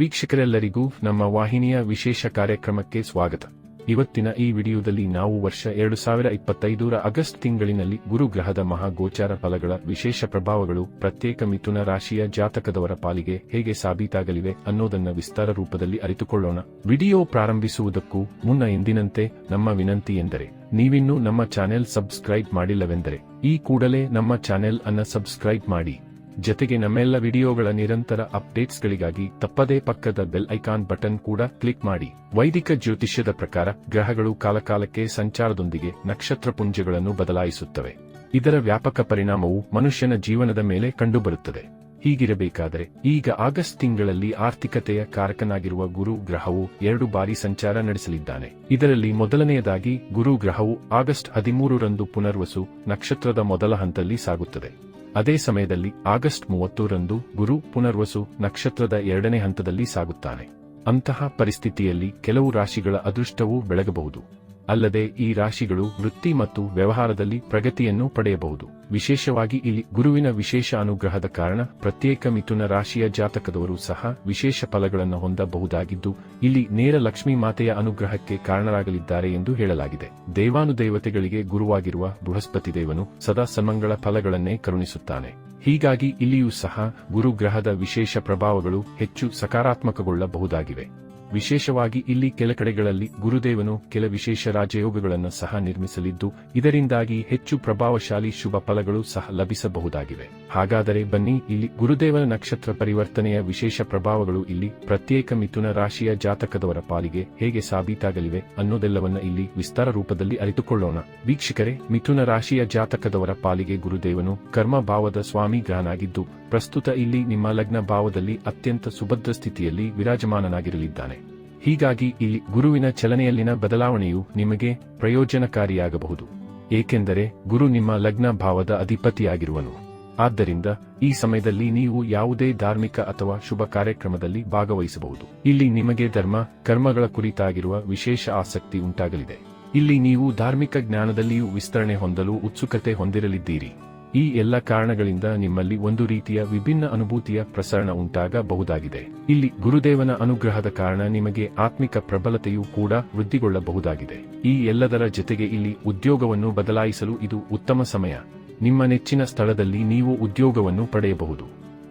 ವೀಕ್ಷಕರೆಲ್ಲರಿಗೂ ನಮ್ಮ ವಾಹಿನಿಯ ವಿಶೇಷ ಕಾರ್ಯಕ್ರಮಕ್ಕೆ ಸ್ವಾಗತ. ಇವತ್ತಿನ ಈ ವಿಡಿಯೋದಲ್ಲಿ ನಾವು ವರ್ಷ ಎರಡು ಸಾವಿರ ಇಪ್ಪತ್ತೈದರ ಆಗಸ್ಟ್ ತಿಂಗಳಿನಲ್ಲಿ ಗುರುಗ್ರಹದ ಮಹಾಗೋಚಾರ ಫಲಗಳ ವಿಶೇಷ ಪ್ರಭಾವಗಳು, ಪ್ರತ್ಯೇಕ ಮಿಥುನ ರಾಶಿಯ ಜಾತಕದವರ ಪಾಲಿಗೆ ಹೇಗೆ ಸಾಬೀತಾಗಲಿವೆ ಅನ್ನೋದನ್ನ ವಿಸ್ತಾರ ರೂಪದಲ್ಲಿ ಅರಿತುಕೊಳ್ಳೋಣ. ವಿಡಿಯೋ ಪ್ರಾರಂಭಿಸುವುದಕ್ಕೂ ಮುನ್ನ ಎಂದಿನಂತೆ ನಮ್ಮ ವಿನಂತಿ ಎಂದರೆ, ನೀವಿನ್ನೂ ನಮ್ಮ ಚಾನೆಲ್ ಸಬ್ಸ್ಕ್ರೈಬ್ ಮಾಡಿಲ್ಲವೆಂದರೆ, ಈ ಕೂಡಲೇ ನಮ್ಮ ಚಾನೆಲ್ ಅನ್ನ ಸಬ್ಸ್ಕ್ರೈಬ್ ಮಾಡಿ. ಜತೆಗೆ ನಮ್ಮೆಲ್ಲ ವಿಡಿಯೋಗಳ ನಿರಂತರ ಅಪ್ಡೇಟ್ಸ್ಗಳಿಗಾಗಿ ತಪ್ಪದೇ ಪಕ್ಕದ ಬೆಲ್ ಐಕಾನ್ ಬಟನ್ ಕೂಡ ಕ್ಲಿಕ್ ಮಾಡಿ. ವೈದಿಕ ಜ್ಯೋತಿಷ್ಯದ ಪ್ರಕಾರ ಗ್ರಹಗಳು ಕಾಲಕಾಲಕ್ಕೆ ಸಂಚಾರದೊಂದಿಗೆ ನಕ್ಷತ್ರ ಪುಂಜಗಳನ್ನು ಬದಲಾಯಿಸುತ್ತವೆ. ಇದರ ವ್ಯಾಪಕ ಪರಿಣಾಮವು ಮನುಷ್ಯನ ಜೀವನದ ಮೇಲೆ ಕಂಡುಬರುತ್ತದೆ. ಹೀಗಿರಬೇಕಾದರೆ ಈಗ ಆಗಸ್ಟ್ ತಿಂಗಳಲ್ಲಿ ಆರ್ಥಿಕತೆಯ ಕಾರಕನಾಗಿರುವ ಗುರು ಗ್ರಹವು ಎರಡು ಬಾರಿ ಸಂಚಾರ ನಡೆಸಲಿದ್ದಾನೆ. ಇದರಲ್ಲಿ ಮೊದಲನೆಯದಾಗಿ ಗುರು ಗ್ರಹವು ಆಗಸ್ಟ್ ಹದಿಮೂರರಂದು ಪುನರ್ವಸು ನಕ್ಷತ್ರದ ಮೊದಲ ಹಂತದಲ್ಲಿ ಸಾಗುತ್ತದೆ. ಅದೇ ಸಮಯದಲ್ಲಿ ಆಗಸ್ಟ್ ಮೂವತ್ತರಂದು ಗುರು ಪುನರ್ವಸು ನಕ್ಷತ್ರದ ಎರಡನೇ ಹಂತದಲ್ಲಿ ಸಾಗುತ್ತಾನೆ. ಅಂತಹ ಪರಿಸ್ಥಿತಿಯಲ್ಲಿ ಕೆಲವು ರಾಶಿಗಳ ಅದೃಷ್ಟವೂ ಬೆಳಗಬಹುದು. ಅಲ್ಲದೆ ಈ ರಾಶಿಗಳು ವೃತ್ತಿ ಮತ್ತು ವ್ಯವಹಾರದಲ್ಲಿ ಪ್ರಗತಿಯನ್ನು ಪಡೆಯಬಹುದು. ವಿಶೇಷವಾಗಿ ಇಲ್ಲಿ ಗುರುವಿನ ವಿಶೇಷ ಅನುಗ್ರಹದ ಕಾರಣ ಪ್ರತ್ಯೇಕ ಮಿಥುನ ರಾಶಿಯ ಜಾತಕದವರು ಸಹ ವಿಶೇಷ ಫಲಗಳನ್ನು ಹೊಂದಬಹುದಾಗಿದ್ದು, ಇಲ್ಲಿ ನೇರ ಲಕ್ಷ್ಮೀ ಮಾತೆಯ ಅನುಗ್ರಹಕ್ಕೆ ಕಾರಣರಾಗಲಿದ್ದಾರೆ ಎಂದು ಹೇಳಲಾಗಿದೆ. ದೇವಾನುದೇವತೆಗಳಿಗೆ ಗುರುವಾಗಿರುವ ಬೃಹಸ್ಪತಿ ದೇವನು ಸದಾ ಸಮಂಗಳ ಫಲಗಳನ್ನೇ ಕರುಣಿಸುತ್ತಾನೆ. ಹೀಗಾಗಿ ಇಲ್ಲಿಯೂ ಸಹ ಗುರುಗ್ರಹದ ವಿಶೇಷ ಪ್ರಭಾವಗಳು ಹೆಚ್ಚು ಸಕಾರಾತ್ಮಕಗೊಳ್ಳಬಹುದಾಗಿವೆ. ವಿಶೇಷವಾಗಿ ಇಲ್ಲಿ ಕೆಲ ಕಡೆಗಳಲ್ಲಿ ಗುರುದೇವನು ಕೆಲ ವಿಶೇಷ ರಾಜಯೋಗಗಳನ್ನು ಸಹ ನಿರ್ಮಿಸಲಿದ್ದು, ಇದರಿಂದಾಗಿ ಹೆಚ್ಚು ಪ್ರಭಾವಶಾಲಿ ಶುಭ ಫಲಗಳು ಸಹ ಲಭಿಸಬಹುದಾಗಿವೆ. ಹಾಗಾದರೆ ಬನ್ನಿ, ಇಲ್ಲಿ ಗುರುದೇವನ ನಕ್ಷತ್ರ ಪರಿವರ್ತನೆಯ ವಿಶೇಷ ಪ್ರಭಾವಗಳು ಇಲ್ಲಿ ಪ್ರತ್ಯೇಕ ಮಿಥುನ ರಾಶಿಯ ಜಾತಕದವರ ಪಾಲಿಗೆ ಹೇಗೆ ಸಾಬೀತಾಗಲಿವೆ ಅನ್ನೋದೆಲ್ಲವನ್ನ ಇಲ್ಲಿ ವಿಸ್ತಾರ ರೂಪದಲ್ಲಿ ಅರಿತುಕೊಳ್ಳೋಣ. ವೀಕ್ಷಕರೇ, ಮಿಥುನ ರಾಶಿಯ ಜಾತಕದವರ ಪಾಲಿಗೆ ಗುರುದೇವನು ಕರ್ಮ ಭಾವದ ಸ್ವಾಮಿ ಗ್ರಹನಾಗಿದ್ದು ಪ್ರಸ್ತುತ ಇಲ್ಲಿ ನಿಮ್ಮ ಲಗ್ನ ಭಾವದಲ್ಲಿ ಅತ್ಯಂತ ಸುಭದ್ರ ಸ್ಥಿತಿಯಲ್ಲಿ ವಿರಾಜಮಾನನಾಗಿರಲಿದ್ದಾನೆ. ಹೀಗಾಗಿ ಇಲ್ಲಿ ಗುರುವಿನ ಚಲನೆಯಲ್ಲಿನ ಬದಲಾವಣೆಯು ನಿಮಗೆ ಪ್ರಯೋಜನಕಾರಿಯಾಗಬಹುದು. ಏಕೆಂದರೆ ಗುರು ನಿಮ್ಮ ಲಗ್ನ ಭಾವದ ಅಧಿಪತಿಯಾಗಿರುವನು. ಆದ್ದರಿಂದ ಈ ಸಮಯದಲ್ಲಿ ನೀವು ಯಾವುದೇ ಧಾರ್ಮಿಕ ಅಥವಾ ಶುಭ ಕಾರ್ಯಕ್ರಮದಲ್ಲಿ ಭಾಗವಹಿಸಬಹುದು. ಇಲ್ಲಿ ನಿಮಗೆ ಧರ್ಮ, ಕರ್ಮಗಳ ಕುರಿತಾಗಿರುವ ವಿಶೇಷ ಆಸಕ್ತಿ ಉಂಟಾಗಲಿದೆ. ಇಲ್ಲಿ ನೀವು ಧಾರ್ಮಿಕ ಜ್ಞಾನದಲ್ಲಿಯೂ ವಿಸ್ತರಣೆ ಹೊಂದಲು ಉತ್ಸುಕತೆ ಹೊಂದಿರಲಿದ್ದೀರಿ. ಈ ಎಲ್ಲ ಕಾರಣಗಳಿಂದ ನಿಮ್ಮಲ್ಲಿ ಒಂದು ರೀತಿಯ ವಿಭಿನ್ನ ಅನುಭೂತಿಯ ಪ್ರಸರಣ ಉಂಟಾಗಬಹುದಾಗಿದೆ. ಇಲ್ಲಿ ಗುರುದೇವನ ಅನುಗ್ರಹದ ಕಾರಣ ನಿಮಗೆ ಆತ್ಮಿಕ ಪ್ರಬಲತೆಯೂ ಕೂಡ ವೃದ್ಧಿಗೊಳ್ಳಬಹುದಾಗಿದೆ. ಈ ಎಲ್ಲದರ ಜೊತೆಗೆ ಇಲ್ಲಿ ಉದ್ಯೋಗವನ್ನು ಬದಲಾಯಿಸಲು ಇದು ಉತ್ತಮ ಸಮಯ. ನಿಮ್ಮ ನೆಚ್ಚಿನ ಸ್ಥಳದಲ್ಲಿ ನೀವು ಉದ್ಯೋಗವನ್ನು ಪಡೆಯಬಹುದು.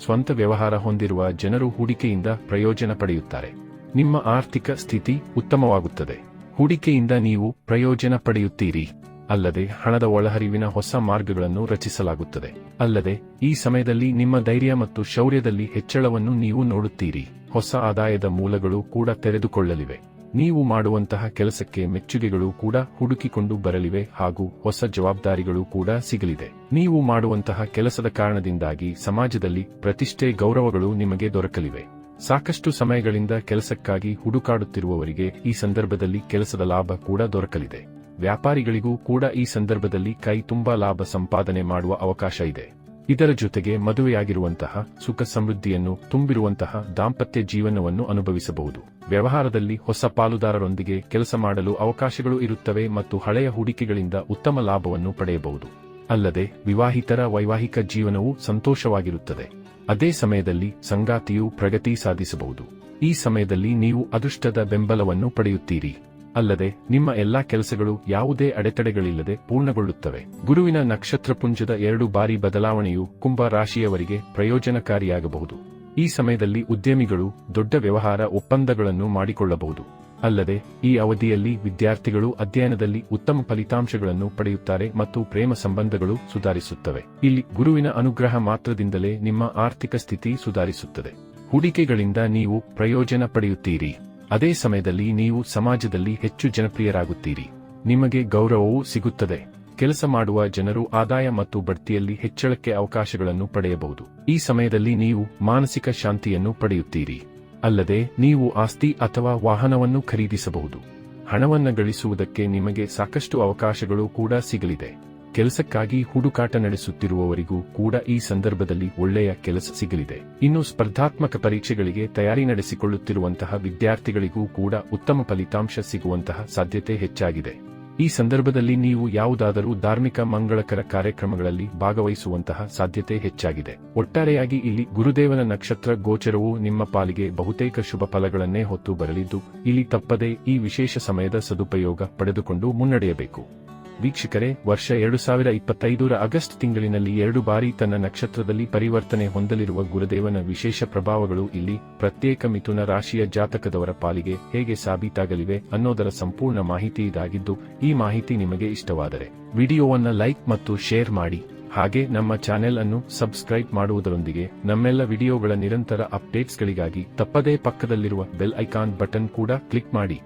ಸ್ವಂತ ವ್ಯವಹಾರ ಹೊಂದಿರುವ ಜನರು ಹೂಡಿಕೆಯಿಂದ ಪ್ರಯೋಜನ ಪಡೆಯುತ್ತಾರೆ. ನಿಮ್ಮ ಆರ್ಥಿಕ ಸ್ಥಿತಿ ಉತ್ತಮವಾಗುತ್ತದೆ. ಹೂಡಿಕೆಯಿಂದ ನೀವು ಪ್ರಯೋಜನ ಪಡೆಯುತ್ತೀರಿ. ಅಲ್ಲದೆ ಹಣದ ಒಳಹರಿವಿನ ಹೊಸ ಮಾರ್ಗಗಳನ್ನು ರಚಿಸಲಾಗುತ್ತದೆ. ಅಲ್ಲದೆ, ಈ ಸಮಯದಲ್ಲಿ ನಿಮ್ಮ ಧೈರ್ಯ ಮತ್ತು ಶೌರ್ಯದಲ್ಲಿ ಹೆಚ್ಚಳವನ್ನು ನೀವು ನೋಡುತ್ತೀರಿ. ಹೊಸ ಆದಾಯದ ಮೂಲಗಳು ಕೂಡ ತೆರೆದುಕೊಳ್ಳಲಿವೆ. ನೀವು ಮಾಡುವಂತಹ ಕೆಲಸಕ್ಕೆ ಮೆಚ್ಚುಗೆಗಳು ಕೂಡ ಹುಡುಕಿಕೊಂಡು ಬರಲಿವೆ ಹಾಗೂ ಹೊಸ ಜವಾಬ್ದಾರಿಗಳು ಕೂಡ ಸಿಗಲಿದೆ. ನೀವು ಮಾಡುವಂತಹ ಕೆಲಸದ ಕಾರಣದಿಂದಾಗಿ ಸಮಾಜದಲ್ಲಿ ಪ್ರತಿಷ್ಠೆ ಗೌರವಗಳು ನಿಮಗೆ ದೊರಕಲಿವೆ. ಸಾಕಷ್ಟು ಸಮಯಗಳಿಂದ ಕೆಲಸಕ್ಕಾಗಿ ಹುಡುಕಾಡುತ್ತಿರುವವರಿಗೆ ಈ ಸಂದರ್ಭದಲ್ಲಿ ಕೆಲಸದ ಲಾಭ ಕೂಡ ದೊರಕಲಿದೆ. ವ್ಯಾಪಾರಿಗಳಿಗೂ ಕೂಡ ಈ ಸಂದರ್ಭದಲ್ಲಿ ಕೈ ತುಂಬಾ ಲಾಭ ಸಂಪಾದನೆ ಮಾಡುವ ಅವಕಾಶ ಇದೆ. ಇದರ ಜೊತೆಗೆ ಮದುವೆಯಾಗಿರುವಂತಹ ಸುಖ ಸಮೃದ್ಧಿಯನ್ನು ತುಂಬಿರುವಂತಹ ದಾಂಪತ್ಯ ಜೀವನವನ್ನು ಅನುಭವಿಸಬಹುದು. ವ್ಯವಹಾರದಲ್ಲಿ ಹೊಸ ಪಾಲುದಾರರೊಂದಿಗೆ ಕೆಲಸ ಮಾಡಲು ಅವಕಾಶಗಳು ಇರುತ್ತವೆ ಮತ್ತು ಹಳೆಯ ಹೂಡಿಕೆಗಳಿಂದ ಉತ್ತಮ ಲಾಭವನ್ನು ಪಡೆಯಬಹುದು. ಅಲ್ಲದೆ ವಿವಾಹಿತರ ವೈವಾಹಿಕ ಜೀವನವು ಸಂತೋಷವಾಗಿರುತ್ತದೆ. ಅದೇ ಸಮಯದಲ್ಲಿ ಸಂಗಾತಿಯು ಪ್ರಗತಿ ಸಾಧಿಸಬಹುದು. ಈ ಸಮಯದಲ್ಲಿ ನೀವು ಅದೃಷ್ಟದ ಬೆಂಬಲವನ್ನು ಪಡೆಯುತ್ತೀರಿ. ಅಲ್ಲದೆ ನಿಮ್ಮ ಎಲ್ಲಾ ಕೆಲಸಗಳು ಯಾವುದೇ ಅಡೆತಡೆಗಳಿಲ್ಲದೆ ಪೂರ್ಣಗೊಳ್ಳುತ್ತವೆ. ಗುರುವಿನ ನಕ್ಷತ್ರಪುಂಜದ ಎರಡು ಬಾರಿ ಬದಲಾವಣೆಯು ಕುಂಭ ರಾಶಿಯವರಿಗೆ ಪ್ರಯೋಜನಕಾರಿಯಾಗಬಹುದು. ಈ ಸಮಯದಲ್ಲಿ ಉದ್ಯಮಿಗಳು ದೊಡ್ಡ ವ್ಯವಹಾರ ಒಪ್ಪಂದಗಳನ್ನು ಮಾಡಿಕೊಳ್ಳಬಹುದು. ಅಲ್ಲದೆ, ಈ ಅವಧಿಯಲ್ಲಿ ವಿದ್ಯಾರ್ಥಿಗಳು ಅಧ್ಯಯನದಲ್ಲಿ ಉತ್ತಮ ಫಲಿತಾಂಶಗಳನ್ನು ಪಡೆಯುತ್ತಾರೆ ಮತ್ತು ಪ್ರೇಮ ಸಂಬಂಧಗಳು ಸುಧಾರಿಸುತ್ತವೆ. ಇಲ್ಲಿ ಗುರುವಿನ ಅನುಗ್ರಹ ಮಾತ್ರದಿಂದಲೇ ನಿಮ್ಮ ಆರ್ಥಿಕ ಸ್ಥಿತಿ ಸುಧಾರಿಸುತ್ತದೆ. ಹೂಡಿಕೆಗಳಿಂದ ನೀವು ಪ್ರಯೋಜನ ಪಡೆಯುತ್ತೀರಿ. ಅದೇ ಸಮಯದಲ್ಲಿ ನೀವು ಸಮಾಜದಲ್ಲಿ ಹೆಚ್ಚು ಜನಪ್ರಿಯರಾಗುತ್ತೀರಿ. ನಿಮಗೆ ಗೌರವವೂ ಸಿಗುತ್ತದೆ. ಕೆಲಸ ಮಾಡುವ ಜನರು ಆದಾಯ ಮತ್ತು ಬಡ್ತಿಯಲ್ಲಿ ಹೆಚ್ಚಳಕ್ಕೆ ಅವಕಾಶಗಳನ್ನು ಪಡೆಯಬಹುದು. ಈ ಸಮಯದಲ್ಲಿ ನೀವು ಮಾನಸಿಕ ಶಾಂತಿಯನ್ನು ಪಡೆಯುತ್ತೀರಿ. ಅಲ್ಲದೆ, ನೀವು ಆಸ್ತಿ ಅಥವಾ ವಾಹನವನ್ನು ಖರೀದಿಸಬಹುದು. ಹಣವನ್ನು ಗಳಿಸುವುದಕ್ಕೆ ನಿಮಗೆ ಸಾಕಷ್ಟು ಅವಕಾಶಗಳು ಕೂಡ ಸಿಗಲಿದೆ. ಕೆಲಸಕ್ಕಾಗಿ ಹುಡುಕಾಟ ನಡೆಸುತ್ತಿರುವವರಿಗೂ ಕೂಡ ಈ ಸಂದರ್ಭದಲ್ಲಿ ಒಳ್ಳೆಯ ಕೆಲಸ ಸಿಗಲಿದೆ. ಇನ್ನು ಸ್ಪರ್ಧಾತ್ಮಕ ಪರೀಕ್ಷೆಗಳಿಗೆ ತಯಾರಿ ನಡೆಸಿಕೊಳ್ಳುತ್ತಿರುವಂತಹ ವಿದ್ಯಾರ್ಥಿಗಳಿಗೂ ಕೂಡ ಉತ್ತಮ ಫಲಿತಾಂಶ ಸಿಗುವಂತಹ ಸಾಧ್ಯತೆ ಹೆಚ್ಚಾಗಿದೆ. ಈ ಸಂದರ್ಭದಲ್ಲಿ ನೀವು ಯಾವುದಾದರೂ ಧಾರ್ಮಿಕ ಮಂಗಳಕರ ಕಾರ್ಯಕ್ರಮಗಳಲ್ಲಿ ಭಾಗವಹಿಸುವಂತಹ ಸಾಧ್ಯತೆ ಹೆಚ್ಚಾಗಿದೆ. ಒಟ್ಟಾರೆಯಾಗಿ ಇಲ್ಲಿ ಗುರುದೇವನ ನಕ್ಷತ್ರ ಗೋಚರವು ನಿಮ್ಮ ಪಾಲಿಗೆ ಬಹುತೇಕ ಶುಭ ಫಲಗಳನ್ನೇ ಹೊತ್ತು ಬರಲಿದ್ದು, ಇಲ್ಲಿ ತಪ್ಪದೆ ಈ ವಿಶೇಷ ಸಮಯದ ಸದುಪಯೋಗ ಪಡೆದುಕೊಂಡು ಮುನ್ನಡೆಯಬೇಕು. ವೀಕ್ಷಕರೇ, ವರ್ಷ ಎರಡು ಸಾವಿರ ಇಪ್ಪತ್ತೈದರ ಆಗಸ್ಟ್ ತಿಂಗಳಿನಲ್ಲಿ ಎರಡು ಬಾರಿ ತನ್ನ ನಕ್ಷತ್ರದಲ್ಲಿ ಪರಿವರ್ತನೆ ಹೊಂದಲಿರುವ ಗುರುದೇವನ ವಿಶೇಷ ಪ್ರಭಾವಗಳು ಇಲ್ಲಿ ಪ್ರತ್ಯೇಕ ಮಿಥುನ ರಾಶಿಯ ಜಾತಕದವರ ಪಾಲಿಗೆ ಹೇಗೆ ಸಾಬೀತಾಗಲಿವೆ ಅನ್ನೋದರ ಸಂಪೂರ್ಣ ಮಾಹಿತಿ ಇದಾಗಿದ್ದು, ಈ ಮಾಹಿತಿ ನಿಮಗೆ ಇಷ್ಟವಾದರೆ ವಿಡಿಯೋವನ್ನ ಲೈಕ್ ಮತ್ತು ಶೇರ್ ಮಾಡಿ. ಹಾಗೆ ನಮ್ಮ ಚಾನೆಲ್ ಅನ್ನು ಸಬ್ಸ್ಕ್ರೈಬ್ ಮಾಡುವುದರೊಂದಿಗೆ ನಮ್ಮೆಲ್ಲ ವಿಡಿಯೋಗಳ ನಿರಂತರ ಅಪ್ಡೇಟ್ಸ್ಗಳಿಗಾಗಿ ತಪ್ಪದೇ ಪಕ್ಕದಲ್ಲಿರುವ ಬೆಲ್ ಐಕಾನ್ ಬಟನ್ ಕೂಡ ಕ್ಲಿಕ್ ಮಾಡಿ.